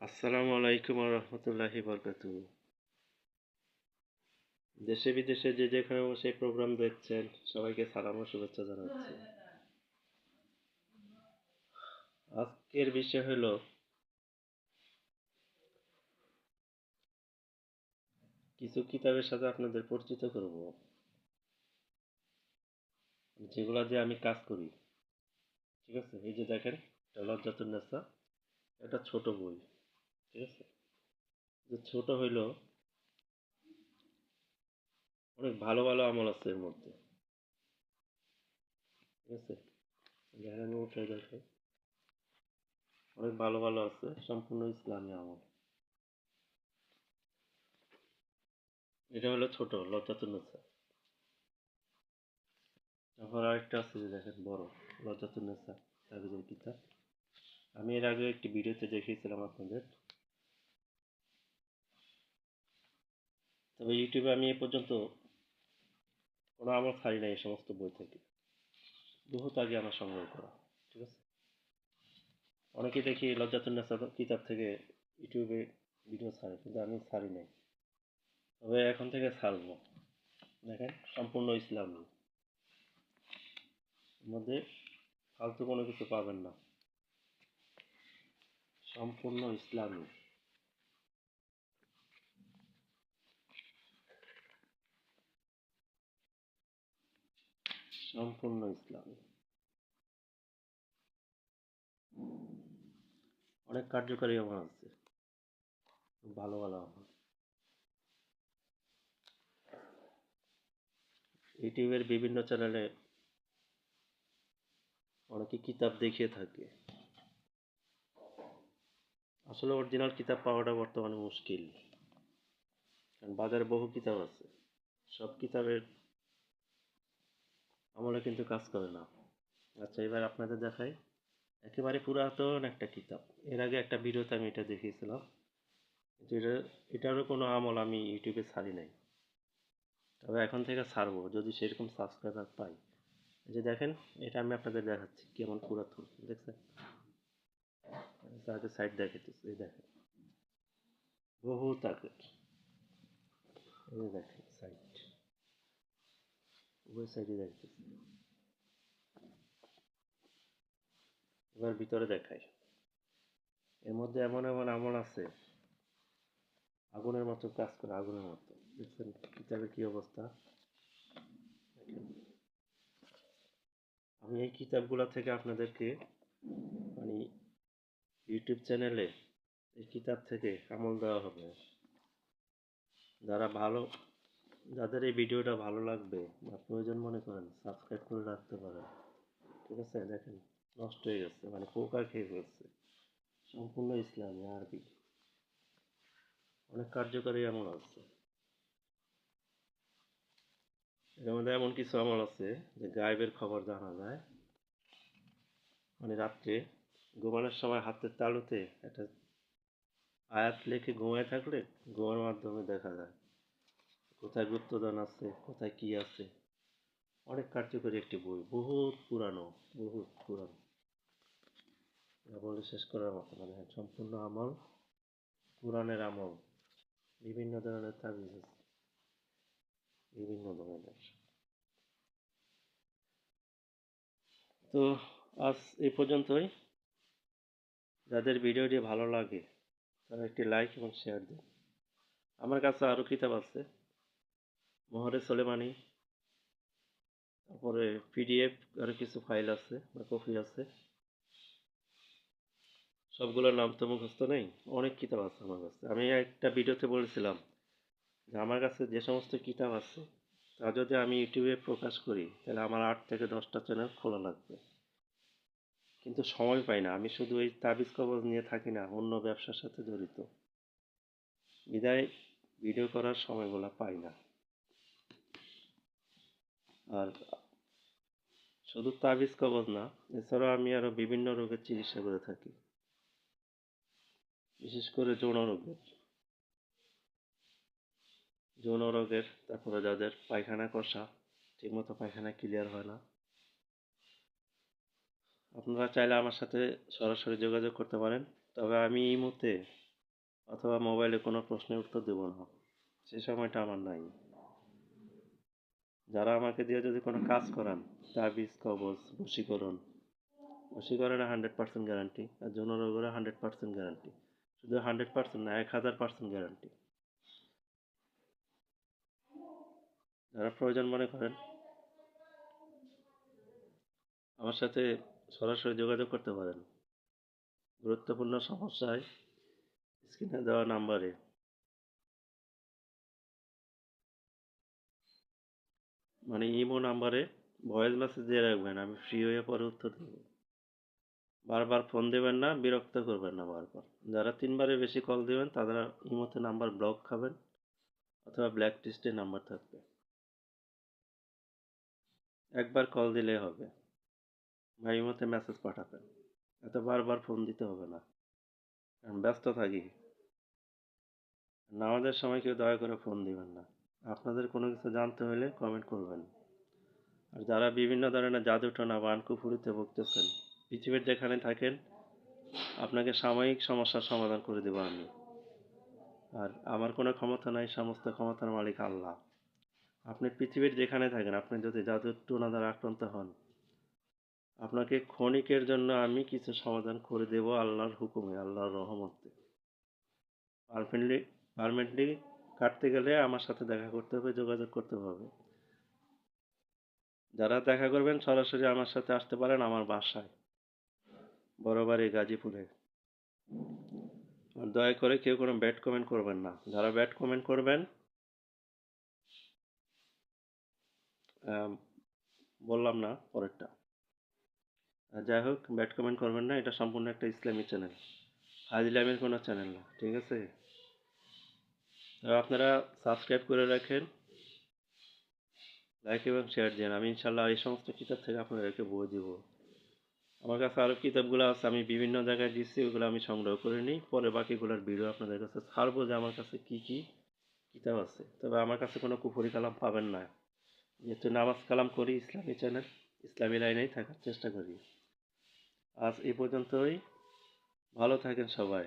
আসসালামু আলাইকুম রহমতুল্লাহি বরকাতু দেশে বিদেশে যে যেখানে বসে প্রোগ্রাম দেখছেন, সবাইকে সালাম ও শুভেচ্ছা জানাচ্ছি। আজকের বিষয় হলো, কিছু কিতাবের সাথে আপনাদের পরিচিত করব, যেগুলা দিয়ে আমি কাজ করি। ঠিক আছে? এই যে দেখেন লজ্জাতুন্নেসা এটা ছোট বই। ঠিক আছে? যে ছোট হইল, অনেক ভালো ভালো আমল আছে এর মধ্যে। ঠিক আছে? আমি উঠে দেখাই অনেক ভালো ভালো আছে, সম্পূর্ণ ইসলামী আমল। এটা হলো ছোট লজ্জাতুন্নেসা তারপর আরেকটা আছে দেখেন বড় তাবিজের কিতাব। আমি এর আগে একটি ভিডিওতে দেখিয়েছিলাম আপনাদের। তবে ইউটিউবে আমি এ পর্যন্ত কোনো আমল ছাড়ি নাই এই সমস্ত বই থেকে। বহুত আগে আমার সংগ্রহ করা, ঠিক আছে? অনেকে দেখি লজ্জাতুন্নেসা কিতাব থেকে ইউটিউবে ভিডিও ছাড়ে, কিন্তু আমি ছাড়ি নাই। তবে এখন থেকে ছাড়বো। দেখেন, সম্পূর্ণ ইসলাম মধ্যে ফালতু কোনো কিছু পাবেন না। সম্পূর্ণ ইসলামী সম্পূর্ণ ইসলামী অনেক কার্যকারী আমল আছে। ভালো ভালো আমল ইউটিউবের বিভিন্ন চ্যানেলে অনেকে কিতাব দেখিয়ে থাকে। আসলে অরিজিনাল কিতাব পাওয়াটা বর্তমানে মুশকিল। কারণ বাজারে বহু কিতাব আছে। সব কিতাবের আমলে কিন্তু কাজ করে না। আচ্ছা এবার আপনাদের দেখাই। একেবারে পুরাতন একটা কিতাব। এর আগে একটা ভিডিওতে আমি এটা দেখিয়েছিলাম। কিন্তু এটা, এটারও কোনো আমল আমি ইউটিউবে ছাড়ি নাই। তবে এখন থেকে ছাড়বো, যদি সেরকম সাবস্ক্রাইবার পাই। যে দেখেন, এটা আমি আপনাদের দেখাচ্ছি, কেমন পুরাতন। দেখছেন? আগে সাইড দেখাইতেছি, এই দেখেন। বহু আগের এই দেখেন। উভয় সাইডে দেখাইতেছি এবার ভিতরে দেখাই। এর মধ্যে এমন এমন আমল আছে। আগুনের মতো কাজ করে, আগুনের মতো। দেখছেন কিতাবের কি অবস্থা? আমি এই কিতাবগুলো থেকে আপনাদেরকে মানে ইউটিউব চ্যানেলে এই কিতাব থেকে আমল দেওয়া হবে। যারা ভালো যাদের এই ভিডিওটা ভালো লাগবে বা প্রয়োজন মনে করেন সাবস্ক্রাইব করে রাখতে পারেন। ঠিক আছে? দেখেন, নষ্ট হয়ে গেছে মানে পোকা খেয়ে ফেলছে। সম্পূর্ণ ইসলামী, আরবি। অনেক কার্যকারী আমল আছে। এর মধ্যে এমন কিছু আমল আছে যে গায়েবের খবর জানা যায়। মানে রাত্রে ঘুমানোর সময় হাতের তালুতে একটা আয়াত লেখে ঘুমায় থাকলে ঘুমের মাধ্যমে দেখা যায়। কোথায় গুপ্তদান আছে, কোথায় কি আছে? অনেক কার্যকরী একটি বই, বহুত পুরানো বহুত পুরানো। বলে শেষ করার মতো মানে সম্পূর্ণ আমল, কোরআনের আমল, বিভিন্ন ধরনের তাবিজ আছে, বিভিন্ন ধরনের। তো আজ এই পর্যন্তই। যাদের ভিডিওটি ভালো লাগে, তারা একটি লাইক এবং শেয়ার দিন। আমার কাছে আরও কিতাব আছে। মহরে সোলেমানি, তারপরে পিডিএফ আরও কিছু ফাইল আছে বা কপি আছে। সবগুলোর নাম তো মুখস্থ নেই, অনেক কিতাব আছে আমার কাছে। আমি একটা ভিডিওতে বলেছিলাম যে আমার কাছে যে সমস্ত কিতাব আছে, তা যদি আমি ইউটিউবে প্রকাশ করি, তাহলে আমার আট থেকে দশটা চ্যানেল খোলা লাগবে। কিন্তু সময় পাই না, আমি শুধু এই তাবিজ কবজ নিয়ে থাকি না, অন্য ব্যবসার সাথে জড়িত। বিদায় ভিডিও করার সময়গুলো পাই না। আর শুধু তাবিজ কবজ না, এছাড়াও আমি আরও বিভিন্ন রোগের চিকিৎসা করে থাকি। বিশেষ করে যৌন রোগের। যৌন রোগের, তারপরে যাদের পায়খানা কষা, ঠিকমতো পায়খানা ক্লিয়ার হয় না। আপনারা চাইলে আমার সাথে সরাসরি যোগাযোগ করতে পারেন, তবে আমি এই মুহূর্তে অথবা মোবাইলে কোনো প্রশ্নের উত্তর দেবো না। সে সময়টা আমার নাই। যারা আমাকে দিয়ে যদি কোনো কাজ করান, তাবিজ, কবজ, বশীকরণ, বশীকরণে হান্ড্রেড পার্সেন্ট গ্যারান্টি আর যৌন রোগের হান্ড্রেড পার্সেন্ট গ্যারান্টি শুধু হান্ড্রেড পার্সেন্ট না, এক হাজার পার্সেন্ট গ্যারান্টি যারা প্রয়োজন মনে করেন, আমার সাথে সরাসরি যোগাযোগ করতে পারেন। গুরুত্বপূর্ণ সমস্যায় স্ক্রিনে দেওয়া নাম্বারে মানে ইমো নাম্বারে ভয়েস মেসেজ দিয়ে রাখবেন, আমি ফ্রি হয়ে পরে উত্তর দেব। বারবার ফোন দেবেন না, বিরক্ত করবেন না বারবার। যারা তিনবারের বেশি কল দেবেন তারা ইমোতে নাম্বার ব্লক খাবেন, অথবা ব্ল্যাক লিস্টে নাম্বার থাকবে। একবার কল দিলে হবে। বা ইমোতে মেসেজ পাঠাবেন। এত বারবার ফোন দিতে হবে না। কারণ ব্যস্ত থাকি। নামাজের সময় কেউ দয়া করে ফোন দিবেন না। আপনাদের কোনো কিছু জানতে হলে কমেন্ট করবেন। আর যারা বিভিন্ন ধরনের জাদুটনা বা আনকুফুরিতে ভুগতেছেন, পৃথিবীর যেখানে থাকেন, আপনাকে সাময়িক সমস্যার সমাধান করে দেবো আমি। আর আমার কোনো ক্ষমতা নাই, সমস্ত ক্ষমতার মালিক আল্লাহ। আপনি পৃথিবীর যেখানে থাকেন, আপনি যদি জাদুর জাদুটনা দ্বারা আক্রান্ত হন, আপনাকে ক্ষণিকের জন্য আমি কিছু সমাধান করে দেব আল্লাহর হুকুমে, আল্লাহর রহমতে। পারফেন্টলি পারমানেন্টলি কাটতে গেলে আমার সাথে দেখা করতে হবে, যোগাযোগ করতে হবে। যারা দেখা করবেন সরাসরি আমার সাথে আসতে পারেন আমার বাসায় বাড়ি গাজীপুরে। দয়া করে কেউ কোনো ব্যাড কমেন্ট করবেন না। যারা ব্যাড কমেন্ট করবেন বললাম না পরেরটা। যাই হোক, ব্যাড কমেন্ট করবেন না, এটা সম্পূর্ণ একটা ইসলামী চ্যানেল হাজিলামের কোনো চ্যানেল না, ঠিক আছে? আপনারা সাবস্ক্রাইব করে রাখেন লাইক এবং শেয়ার দেন আমি ইনশাল্লাহ এই সমস্ত কিতাব থেকে আপনাদেরকে বই দিব। আমার কাছে আরও কিতাবগুলো আছে, আমি বিভিন্ন জায়গায় দিচ্ছি, ওগুলো আমি সংগ্রহ করে নিই। পরে বাকিগুলোর ভিডিও আপনাদের কাছে ছাড়বো যে আমার কাছে কি কি কিতাব আছে। তবে আমার কাছে কোনো কুফরি কালাম পাবেন না। যেহেতু নামাজ কালাম করি ইসলামী চ্যানেল ইসলামী লাইনেই থাকার চেষ্টা করি। আজ এই পর্যন্তই। ভালো থাকেন সবাই।